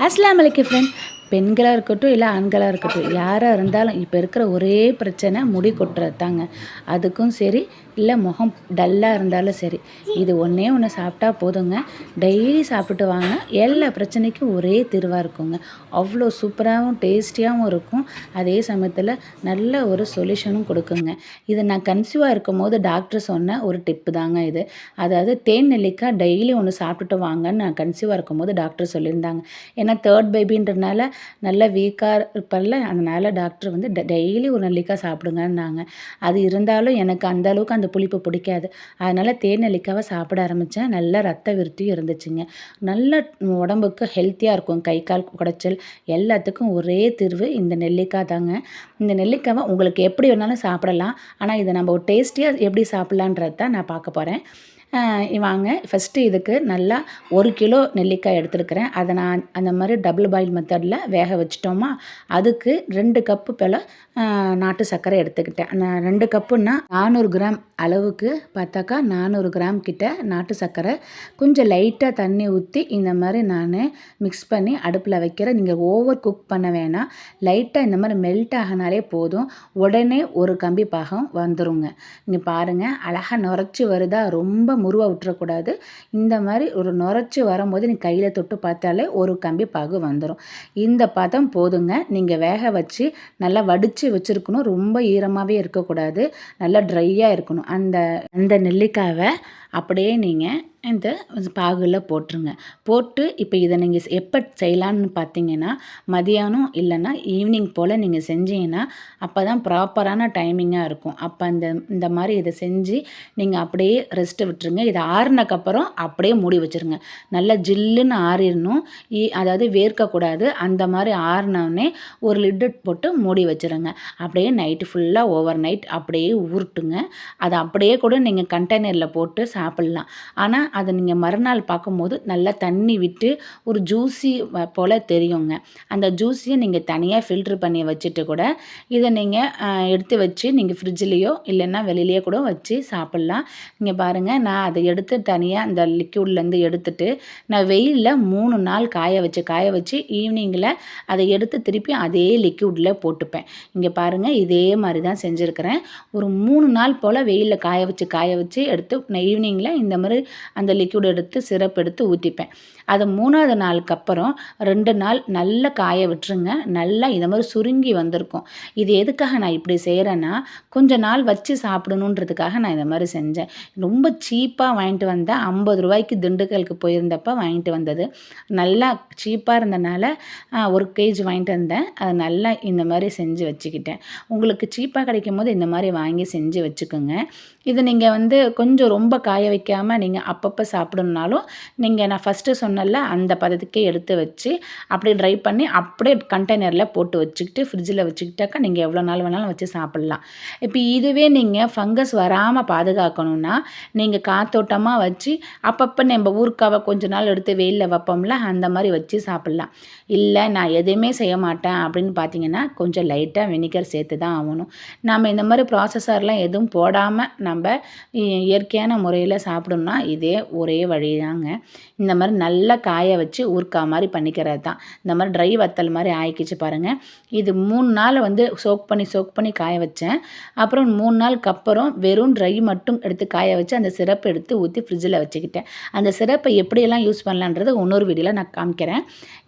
அஸ்லாம் அலைக்கு ஃப்ரெண்ட் பெண்களாக இருக்கட்டும் இல்லை ஆண்களாக இருக்கட்டும் யாராக இருந்தாலும் இப்போ இருக்கிற ஒரே பிரச்சனை முடி கொட்டுறது தாங்க அதுக்கும் சரி இல்லை முகம் டல்லாக இருந்தாலும் சரி. இது ஒன்றே ஒன்று சாப்பிட்டா போதுங்க. டெய்லி சாப்பிட்டு வாங்க. எல்லா பிரச்சனைக்கும் ஒரே தீர்வாக இருக்குங்க. அவ்வளோ சூப்பராகவும் டேஸ்டியாகவும் இருக்கும். அதே சமயத்தில் நல்ல ஒரு சொல்யூஷனும் கொடுக்குங்க. இது நான் கன்சீவாக இருக்கும் போது டாக்டர் சொன்ன ஒரு டிப்பு தாங்க இது. அதாவது தேன் நெல்லிக்காய் டெய்லி ஒன்று சாப்பிட்டுட்டு வாங்கன்னு நான் கன்சீவாக இருக்கும் போது டாக்டர் சொல்லியிருந்தாங்க. ஏன்னா தேர்ட் பேபின்றனால நல்ல வீக்காக இருப்பல்ல அதனால் டாக்டர் வந்து டெய்லி ஒரு நெல்லிக்காய் சாப்பிடுங்கன்னாங்க. அது இருந்தாலும் எனக்கு அந்தளவுக்கு அந்த புளிப்பு பிடிக்காது. அதனால் தேன் நெல்லிக்காவை சாப்பிட ஆரம்பித்தேன் நல்ல ரத்த விருத்தியும் இருந்துச்சுங்க. நல்ல உடம்புக்கு ஹெல்த்தியாக இருக்கும். கை கால் குடைச்சல் எல்லாத்துக்கும் ஒரே தீர்வு இந்த நெல்லிக்காய் தாங்க. இந்த நெல்லிக்காவை உங்களுக்கு எப்படி வேணாலும் சாப்பிடலாம். ஆனால் இதை நம்ம ஒரு டேஸ்டியாக எப்படி சாப்பிட்லான்றது தான் நான் பார்க்க போகிறேன் வாங்க. ஃபஸ்ட்டு இதுக்கு நல்லா ஒரு கிலோ நெல்லிக்காய் எடுத்துருக்கிறேன். அதை நான் அந்த மாதிரி டபுள் பாயில் மெத்தடில் வேக வச்சிட்டோமா? அதுக்கு ரெண்டு கப்பு போல் நாட்டு சர்க்கரை எடுத்துக்கிட்டேன். அந்த ரெண்டு கப்புன்னா நானூறு கிராம் அளவுக்கு பார்த்தாக்கா நானூறு கிராம் கிட்ட நாட்டு சர்க்கரை. கொஞ்சம் லைட்டாக தண்ணி ஊற்றி இந்த மாதிரி நான் மிக்ஸ் பண்ணி அடுப்பில் வைக்கிறேன் நீங்கள் ஓவர் குக் பண்ண வேணாம். லைட்டாக இந்த மாதிரி மெல்ட் ஆகினாலே போதும். உடனே ஒரு கம்பி பாகம் வந்துருங்க. நீங்கள் பாருங்கள் அழகாக நுரைச்சி வருதா? ரொம்ப முருவை விட்டுறக்கூடாது இந்த மாதிரி ஒரு நுரைச்சி வரும்போது நீ கையில் தொட்டு பார்த்தாலே ஒரு கம்பி பாகு வந்துடும் இந்த பதம் போதுங்க. நீங்கள் வேக வச்சு நல்லா வடித்து வச்சுருக்கணும். ரொம்ப ஈரமாகவே இருக்கக்கூடாது. நல்லா ட்ரையாக இருக்கணும். அந்த அந்த நெல்லிக்காவை அப்படியே நீங்கள் இந்த பாகுல போட்டுருங்க. போட்டு இப்போ இதை நீங்கள் எப்போ செய்யலான்னு பார்த்தீங்கன்னா மதியானம் இல்லைன்னா ஈவினிங் போல் நீங்கள் செஞ்சீங்கன்னா அப்போ தான் ப்ராப்பரான டைமிங்காக இருக்கும். அப்போ அந்த இந்த மாதிரி இதை செஞ்சு நீங்கள் அப்படியே ரெஸ்ட்டு விட்டுருங்க. இதை ஆறுனக்கப்புறம் அப்படியே மூடி வச்சுருங்க. நல்லா ஜில்லுன்னு ஆறிடணும் அதாவது வேர்க்கக்கூடாது. அந்த மாதிரி ஆறினோடனே ஒரு லிட்டு போட்டு மூடி வச்சுருங்க. அப்படியே நைட்டு ஃபுல்லாக ஓவர் நைட் அப்படியே ஊருட்டுங்க அதை அப்படியே கூட நீங்கள் கண்டெய்னரில் போட்டு சாப்பிட்லாம். ஆனால் அதை நீங்கள் மறுநாள் பார்க்கும்போது நல்லா தண்ணி விட்டு ஒரு ஜூஸி போல் தெரியுங்க. அந்த ஜூஸியை நீங்கள் தனியாக ஃபில்ட்ரு பண்ணி வச்சுட்டு கூட இதை நீங்கள் எடுத்து வச்சு நீங்கள் ஃப்ரிட்ஜ்லேயோ இல்லைன்னா வெளியிலேயோ கூட வச்சு சாப்பிட்லாம். இங்கே பாருங்கள் நான் அதை எடுத்து தனியாக அந்த லிக்யூட்லேருந்து எடுத்துட்டு நான் வெயிலில் மூணு நாள் காய வச்சு காய வச்சு ஈவினிங்கில் அதை எடுத்து திருப்பி அதே லிக்யூடில் போட்டுப்பேன். இங்கே பாருங்கள் இதே மாதிரி தான் செஞ்சுருக்கிறேன். ஒரு மூணு நாள் போல் வெயிலில் காய வச்சு காய வச்சு எடுத்து நான் ஈவினிங்கில் இந்த மாதிரி அந்த லிக்யூட் எடுத்து சிரப் எடுத்து ஊற்றிப்பேன் அதை மூணாவது நாளுக்கு அப்புறம் ரெண்டு நாள் நல்லா காய விட்டுருங்க. நல்லா இதை மாதிரி சுருங்கி வந்திருக்கும். இது எதுக்காக நான் இப்படி செய்கிறேன்னா கொஞ்சம் நாள் வச்சு சாப்பிடணுன்றதுக்காக நான் இதை மாதிரி செஞ்சேன். ரொம்ப சீப்பாக வாங்கிட்டு வந்தேன் ஐம்பது ரூபாய்க்கு திண்டுக்கலுக்கு போயிருந்தப்போ வாங்கிட்டு வந்தது. நல்லா சீப்பாக இருந்தனால ஒரு கேஜ் வாங்கிட்டு வந்தேன். அதை நல்லா இந்த மாதிரி செஞ்சு வச்சுக்கிட்டேன். உங்களுக்கு சீப்பாக கிடைக்கும் போது இந்த மாதிரி வாங்கி செஞ்சு வச்சுக்கோங்க. இது நீங்கள் வந்து கொஞ்சம் ரொம்ப காய வைக்காமல் நீங்கள் அப்போ அப்பப்போ சாப்பிடணுனாலும் நீங்கள் நான் ஃபஸ்ட்டு சொன்னல அந்த பதத்துக்கே எடுத்து வச்சு அப்படியே ட்ரை பண்ணி அப்படியே கண்டெய்னரில் போட்டு வச்சுக்கிட்டு ஃப்ரிட்ஜில் வச்சுக்கிட்டாக்கா நீங்கள் எவ்வளோ நாள் வேணாலும் வச்சு சாப்பிட்லாம். இப்போ இதுவே நீங்கள் ஃபங்கஸ் வராமல் பாதுகாக்கணும்னா நீங்கள் காத்தோட்டமாக வச்சு அப்பப்போ நம்ம ஊருக்காவை கொஞ்ச நாள் எடுத்து வெயிலில் வைப்போம்ல அந்த மாதிரி வச்சு சாப்பிட்லாம். இல்லை நான் எதுவுமே செய்ய மாட்டேன் அப்படின்னு பார்த்தீங்கன்னா கொஞ்சம் லைட்டாக வினிகர் சேர்த்து தான் ஆகணும். நம்ம இந்த மாதிரி ப்ராசஸர்லாம் எதுவும் போடாமல் நம்ம இயற்கையான முறையில் சாப்பிடணும்னா இதே ஒரே வழி தாங்க இந்த மாதிரி நல்லா காய வச்சு ஊறுக்கா மாதிரி பண்ணிக்கிறது தான். இந்த மாதிரி ட்ரை வத்தல் மாதிரி ஆயிக்கிச்சு பாருங்கள் இது மூணு நாள் வந்து சோக் பண்ணி சோக் பண்ணி காய வச்சேன். அப்புறம் மூணு நாளுக்கு அப்புறம் வெறும் ட்ரை மட்டும் எடுத்து காய வச்சு அந்த சிரப்பை எடுத்து ஊற்றி ஃப்ரிட்ஜில் வச்சுக்கிட்டேன். அந்த சிரப்பை எப்படியெல்லாம் யூஸ் பண்ணலான்றது இன்னொரு வீடியோவில் நான் காமிக்கிறேன்.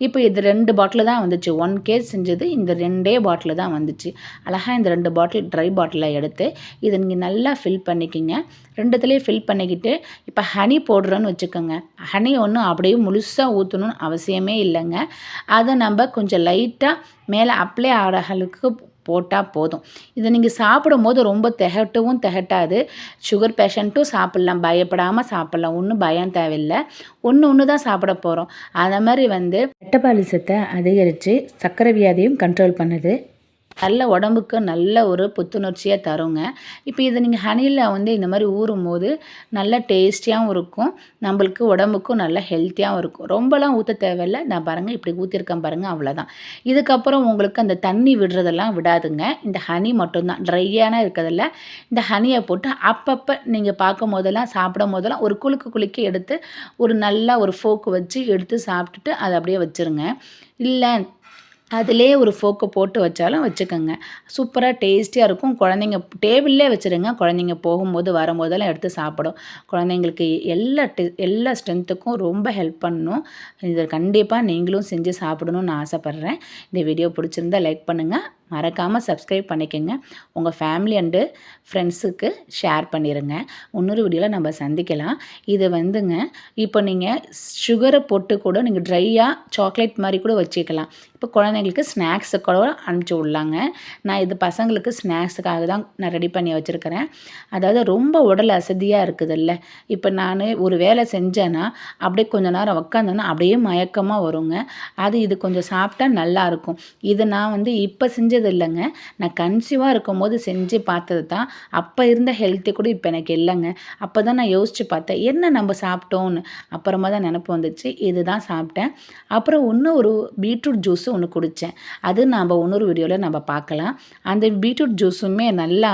இப்போ இது ரெண்டு பாட்டில் தான் வந்துச்சு. ஒன் கேஸ் செஞ்சது இந்த ரெண்டே பாட்டில் தான் வந்துச்சு. அழகாக இந்த ரெண்டு பாட்டில் ட்ரை பாட்டிலில் எடுத்து இதை நீங்கள் நல்லா ஃபில் பண்ணிக்கிங்க. ரெண்டுத்துலேயும் ஃபில் பண்ணிக்கிட்டு இப்போ ஹனி போடுறோன்னு வச்சுக்கோங்க. ஹனி ஒன்றும் அப்படியே முழுசாக ஊற்றணும்னு அவசியமே இல்லைங்க. அதை நம்ம கொஞ்சம் லைட்டாக மேலே அப்ளை ஆடகளுக்கு போட்டால் போதும். இதை நீங்கள் சாப்பிடும் போது ரொம்ப திகட்டவும் திகட்டாது. சுகர் பேஷண்ட்டும் சாப்பிட்லாம். பயப்படாமல் சாப்பிட்லாம். ஒன்றும் பயம் தேவையில்லை. ஒன்று ஒன்று தான் சாப்பிட போகிறோம் அதை மாதிரி வந்து மெட்டபாலிசத்தை அதிகரித்து சர்க்கரை வியாதியும் கண்ட்ரோல் பண்ணுது. நல்ல உடம்புக்கு நல்ல ஒரு புத்துணர்ச்சியாக தருங்க. இப்போ இதை நீங்கள் ஹனியில் வந்து இந்த மாதிரி ஊறும் போது நல்ல டேஸ்டியாகவும் இருக்கும். நம்மளுக்கு உடம்புக்கும் நல்ல ஹெல்த்தியாகவும் இருக்கும். ரொம்பலாம் ஊற்ற தேவையில்ல. நான் பாருங்கள் இப்படி ஊற்றிருக்கேன் பாருங்கள் அவ்வளோதான் இதுக்கப்புறம் உங்களுக்கு அந்த தண்ணி விடுறதெல்லாம் விடாதுங்க. இந்த ஹனி மட்டும்தான். ட்ரையான இருக்கிறதில்ல. இந்த ஹனியை போட்டு அப்பப்போ நீங்கள் பார்க்கும் போதெல்லாம் சாப்பிடும் போதெல்லாம் ஒரு குலுக்கு குலுக்கி எடுத்து ஒரு நல்லா ஒரு ஃபோக்கு வச்சு எடுத்து சாப்பிட்டுட்டு அதை அப்படியே வச்சுருங்க. இல்லை அதிலே ஒரு ஃபோக்கை போட்டு வச்சாலும் வச்சுக்கோங்க. சூப்பராக டேஸ்டியாக இருக்கும். குழந்தைங்க டேபிள்லே வச்சுருங்க. குழந்தைங்க போகும்போது வரும்போதெல்லாம் எடுத்து சாப்பிடும். குழந்தைங்களுக்கு எல்லா டெ எல்லா ஸ்ட்ரென்த்துக்கும் ரொம்ப ஹெல்ப் பண்ணணும். இதை கண்டிப்பாக நீங்களும் செஞ்சு சாப்பிடணும்னு ஆசைப்பட்றேன். இந்த வீடியோ பிடிச்சிருந்தா லைக் பண்ணுங்கள் மறக்காமல் சப்ஸ்கிரைப் பண்ணிக்கோங்க. உங்கள் ஃபேமிலி அண்டு ஃப்ரெண்ட்ஸுக்கு ஷேர் பண்ணிடுங்க இன்னொரு வீடியோவில் நம்ம சந்திக்கலாம். இது வந்துங்க இப்போ நீங்கள் சுகரை போட்டு கூட நீங்கள் ட்ரையாக சாக்லேட் மாதிரி கூட வச்சுக்கலாம். இப்போ குழந்தைங்களுக்கு ஸ்நாக்ஸு கூட அனுப்பிச்சி விடலாங்க. நான் இது பசங்களுக்கு ஸ்நாக்ஸுக்காக தான் நான் ரெடி பண்ணி வச்சுருக்கிறேன். அதாவது ரொம்ப உடல் அசதியாக இருக்குதுல்ல. இப்போ நான் ஒரு வேலை செஞ்சேன்னா அப்படியே கொஞ்ச நேரம் உக்காந்தேன்னா அப்படியே மயக்கமாக வருங்க. அது இது கொஞ்சம் சாப்பிட்டா நல்லாயிருக்கும் இது நான் வந்து இப்போ செஞ்சது செஞ்சது இல்லைங்க நான் கன்சீவாக இருக்கும் போது செஞ்சு பார்த்தது தான். அப்போ இருந்த ஹெல்த்தி கூட இப்போ எனக்கு இல்லைங்க. அப்போ தான் நான் யோசித்து பார்த்தேன் என்ன நம்ம சாப்பிட்டோன்னு அப்புறமா தான் நினப்பு வந்துச்சு இது தான் சாப்பிட்டேன். அப்புறம் இன்னும் ஒரு பீட்ரூட் ஜூஸு ஒன்று குடித்தேன் அது நம்ம இன்னொரு வீடியோவில் நம்ம பார்க்கலாம். அந்த பீட்ரூட் ஜூஸுமே நல்லா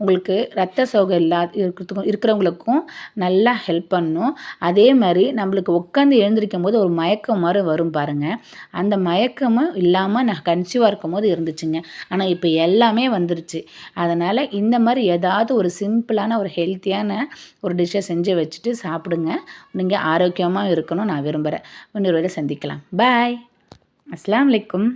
உங்களுக்கு ரத்த சோகம் இல்லா இருக்கிறதுக்கும் இருக்கிறவங்களுக்கும் நல்லா ஹெல்ப் பண்ணும். அதே மாதிரி நம்மளுக்கு உட்காந்து எழுந்திருக்கும் போது ஒரு மயக்கம் மாதிரி வரும் பாருங்கள் அந்த மயக்கமும் இல்லாமல் நான் கன்சீவாக இருக்கும் போது இருந்துச்சுங்க. ஆனால் இப்போ எல்லாமே வந்துருச்சு. அதனால் இந்த மாதிரி ஏதாவது ஒரு சிம்பிளான ஒரு ஹெல்த்தியான ஒரு டிஷ்ஷை செஞ்சு வச்சுட்டு சாப்பிடுங்க. நீங்கள் ஆரோக்கியமாக இருக்கணும் நான் விரும்புகிறேன் இன்னொரு வரை சந்திக்கலாம். பாய். அஸ்லாம் வலைக்கும்.